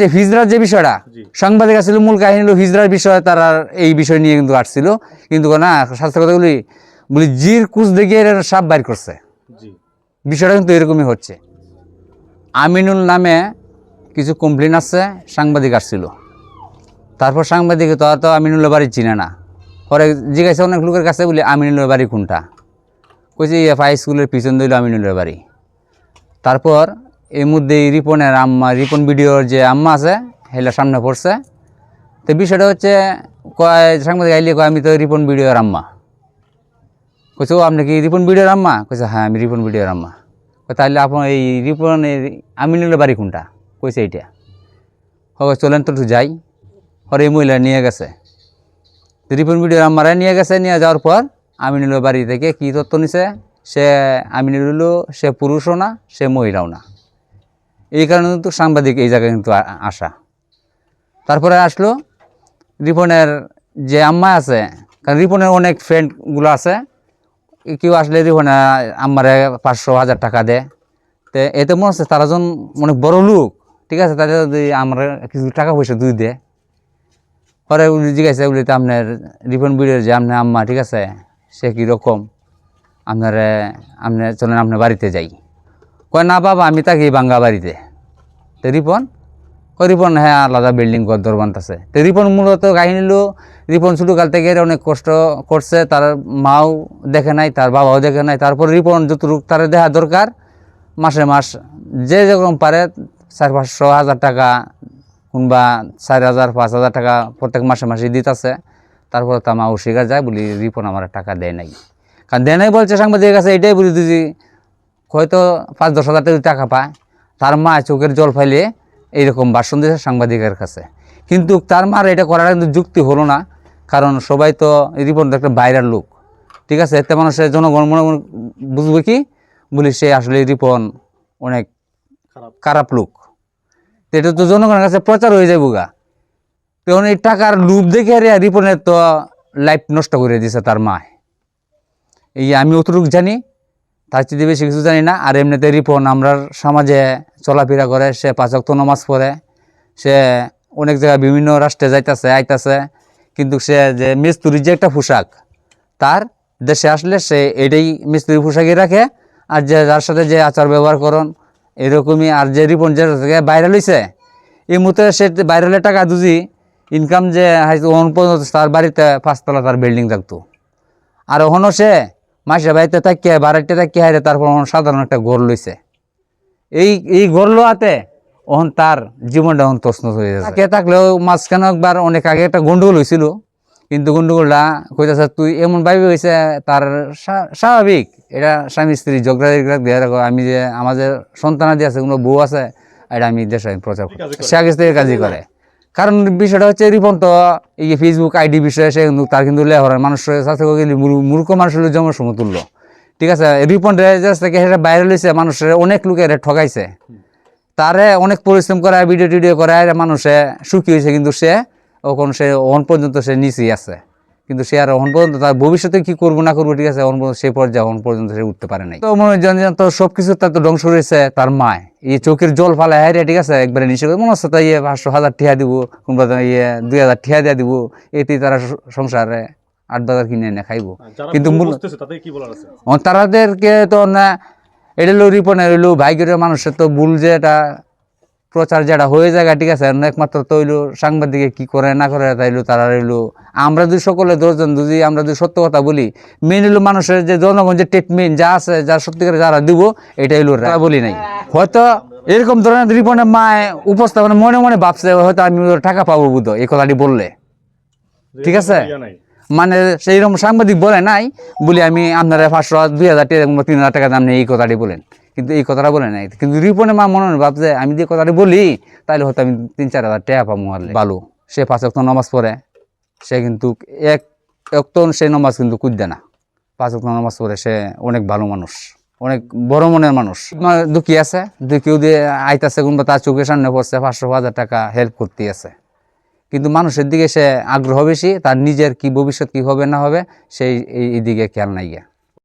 যে হিজরার যে বিষয়টা সাংবাদিক আসলে মূল কাহিনী হলো হিজরার বিষয়ে তারা এই বিষয় নিয়ে কিন্তু আসছিল। কিন্তু না স্বাস্থ্য কথা বলি বলি জির কুচ দেখিয়ে এরা সাপ বাইর করছে। বিষয়টা কিন্তু এরকমই হচ্ছে। আমিনুল নামে কিছু কমপ্লেন আছে সাংবাদিক আসছিল। তারপর সাংবাদিক তো তো আমিনুলের বাড়ি চিনে না। পরে জিজ্ঞাসা অনেক লোকের কাছে বলি আমিনুলের বাড়ি কোনটা? কইছে এফ হাই স্কুলের পিছন দিল আমিনুলের বাড়ি। তারপর এর মধ্যে রিপনের আম্মা, রিপন ভিডিওর যে আম্মা আছে হেলা সামনে পড়ছে। তো বিষয়টা হচ্ছে, কয় সাংবাদিক আইলে কয়, আমি তো রিপন ভিডিওর আম্মা। কইছে, ও, আপনি কি রিপন ভিডিওর আম্মা? কইছে হ্যাঁ আমি রিপন ভিডিওর আম্মা। তাহলে আপনার এই রিপনের আমিনুলের বাড়ি কোনটা? কইছে, এইটা। হবে চলেন তো যাই। পরে এই মহিলা নিয়ে গেছে। রিপন ভিডিওর আম্মারা নিয়ে গেছে, নিয়ে যাওয়ার পর আমিনুলের বাড়ি থেকে কী তথ্য নিছে? সে আমিনুল হলো সে পুরুষও না, সে মহিলাও না। এই কারণে কিন্তু সাংবাদিক এই জায়গায় কিন্তু আসা। তারপরে আসলো রিপনের যে আম্মা আছে, কারণ রিপনের অনেক ফ্রেন্ডগুলো আছে, কেউ আসলে রিপনে আম্মারে পাঁচশো হাজার টাকা দেয় তো এতে মনে হচ্ছে তারা যখন অনেক বড় লোক, ঠিক আছে? তাদের যদি আমরা কিছু টাকা পয়সা দুই দেয় পরে উনি জিজ্ঞাসা বলি তো আপনার রিপন বিড়ের যে আপনার আম্মা, ঠিক আছে? সে কীরকম আপনার আপনি চলেন আপনার বাড়িতে যাই। কয়, না বাবা, আমি থাকি বাঙ্গা বাড়িতে। তো রিপন হ্যাঁ আলাদা বিল্ডিং কর দরবান্ত আছে তো রিপন মূলত কাহিনী হলো রিপন ছোটোকাল থেকে এর অনেক কষ্ট করছে। তার মাও দেখে নাই, তার বাবাও দেখে নাই। তারপর রিপন যতটুকু তার দেখা দরকার, মাসে মাস যে যেরকম পারে চার পাঁচশো হাজার টাকা কিংবা চার হাজার, পাঁচ হাজার টাকা প্রত্যেক মাসে মাসে দিতেছে। তারপর তার মা অস্বীকার যায়, বলি, রিপন, আমার টাকা দেয় নাই। কারণ দেয় নাই বলছে, সাংবাদিকের কাছে এটাই বলি দিদি হয়তো পাঁচ, দশ হাজার টাকা পায় তার মা চোখের জল ফাইলে এইরকম ভাষণ দিয়েছে সাংবাদিকের কাছে। কিন্তু তার মার এটা করাটা কিন্তু যুক্তি হলো না কারণ সবাই তো রিপোর্ট একটা বাইরের লোক। ঠিক আছে? এতে মানুষের জনগণ মনে মনে বুঝবে কি? বলি সে আসলে রিপন অনেক খারাপ। লোক। এটা তো জনগণের কাছে প্রচার হয়ে যাবে গা। তখন এই টাকার লুপ দেখে রে রিপনের তো লাইফ নষ্ট করে দিছে তার মা। এই আমি অতটুকু জানি তার চেয়ে বেশি কিছু জানি না আর এমনিতে রিপন আমরা সমাজে চলাফেরা করে, সে পাঁচক তো নমাজ পড়ে, সে অনেক জায়গায় বিভিন্ন রাষ্ট্রে যাইতাছে, আইতাছে, কিন্তু সে যে মিস্ত্রির যে একটা পোশাক, তার দেশে আসলে সে এটাই মিস্ত্রির পোশাকই রাখে, আর যে যার সাথে যে আচার ব্যবহার করন, এরকমই, আর যে রিপন যে বাইরে লইছে, এই মুহূর্তে সে বাইরে টাকা দুজি ইনকাম যে অন পর্যন্ত তার বাড়িতে পাঁচতলা তার বিল্ডিং থাকতো। আর ওখানো সে মাসে বাড়িতে থাকিয়ে বাড়িতে থাকিয়ে হারে তারপর সাধারণ একটা ঘর লইছে। এই এই ঘর লোয়াতে ওহন তার জীবনটা এখন তছনছ হয়ে যাচ্ছে তাকে থাকলেও মাঝখানে একবার অনেক আগে একটা গন্ডগোল হয়েছিল কিন্তু গন্ডগোলটা কইতাছে তুই এমন ভাবে হয়েছে তার স্বাভাবিক। এটা স্বামী স্ত্রী ঝগড়া ঝগড়া দিয়ে রাখো। আমি যে আমাদের সন্তানাদি আছে কোনো বউ আছে এটা আমি দেশে আমি প্রচার করি। সে আগে থেকে কাজই করে। কারণ বিষয়টা হচ্ছে রিপন তো এই যে ফেসবুক আইডি বিষয়ে সে কিন্তু তার কিন্তু লেহরের মানুষের সাথে মূর্খ মানুষের হলো যেমন সমতুল্য। ঠিক আছে রিপন রেজার্স থেকে সেটা বাইরে লইছে মানুষের অনেক লোকের ঠকাইছে। তারে অনেক পরিশ্রম করায় ভিডিও টিডিও করায়, মানুষে সুখী হয়েছে, কিন্তু সে ওখন সে অন পর্যন্ত সে নিচেই আছে। কিন্তু সে আর অন পর্যন্ত তার ভবিষ্যতে কি করব না করব, ঠিক আছে অন পর্যন্ত সেই পর্যায়ে অন পর্যন্ত সে উঠতে পারে নাই। তো মনে হয় যেন তো সব কিছু তার তো ধ্বংস হয়েছে, তার মায়। এই চোখের জল ফালে হাইরে ঠিক আছে, একবারে নিচে মনে হচ্ছে তাই ইয়ে পাঁচশো হাজার ঠিয়া দিব কিংবা ইয়ে দুই হাজার টিহা দিয়া দিব, এতেই তারা সংসারে আট বাজার কিনে এনে খাইবো। কিন্তু তারাদেরকে তো না এটা হলো রিপনের হইল ভাগ্যের মানুষের তো ভুল যে এটা প্রচার যেটা হয়ে যায় ঠিক আছে? একমাত্র তো হইল সাংবাদিকে কি করে না করে তাইলো তারা হইল আমরা যদি সকলে দশজন যদি আমরা যদি সত্য কথা বলি মেন হইল মানুষের যে জনগণ যে ট্রিটমেন্ট যা আছে যা সত্যিকারে যারা দিব এটা হইল রা- বলি নাই। হয়তো এরকম ধরনের রিপনের মায় উপস্থাপনা মনে মনে ভাবছে হয়তো আমি টাকা পাবো বুধ এই কথাটি বললে। ঠিক আছে? মানে সেইরকম সাংবাদিক বলে নাই বলি আমি আপনারা পাঁচশো দুই হাজার টাকা তিন হাজার টাকা দাম নেই এই কথাটি বলেন। কিন্তু এই কথাটা বলে নাই। কিন্তু রিপনে মা মনে হয় ভাবছে আমি যে কথাটি বলি তাহলে হয়তো আমি তিন চার হাজার টাকা পাবো হারলে বালু সে পাঁচ অক্ত নমাজ পড়ে সে কিন্তু এক অক্ত সে নমাজ কিন্তু কুদ্দে না। পাঁচ অক্ত নমাজ পড়ে সে অনেক ভালো মানুষ অনেক বড় মনের মানুষ। দুঃখী আছে দুঃখীও দিয়ে আইতাছে কিংবা তার চোখের সামনে পড়ছে পাঁচশো হাজার টাকা হেল্প করতে আছে। কিন্তু মানুষের দিকে সে আগ্রহ বেশি, তার নিজের কি ভবিষ্যৎ কি হবে না হবে, সেই এই দিকে খেয়াল নাই গিয়া।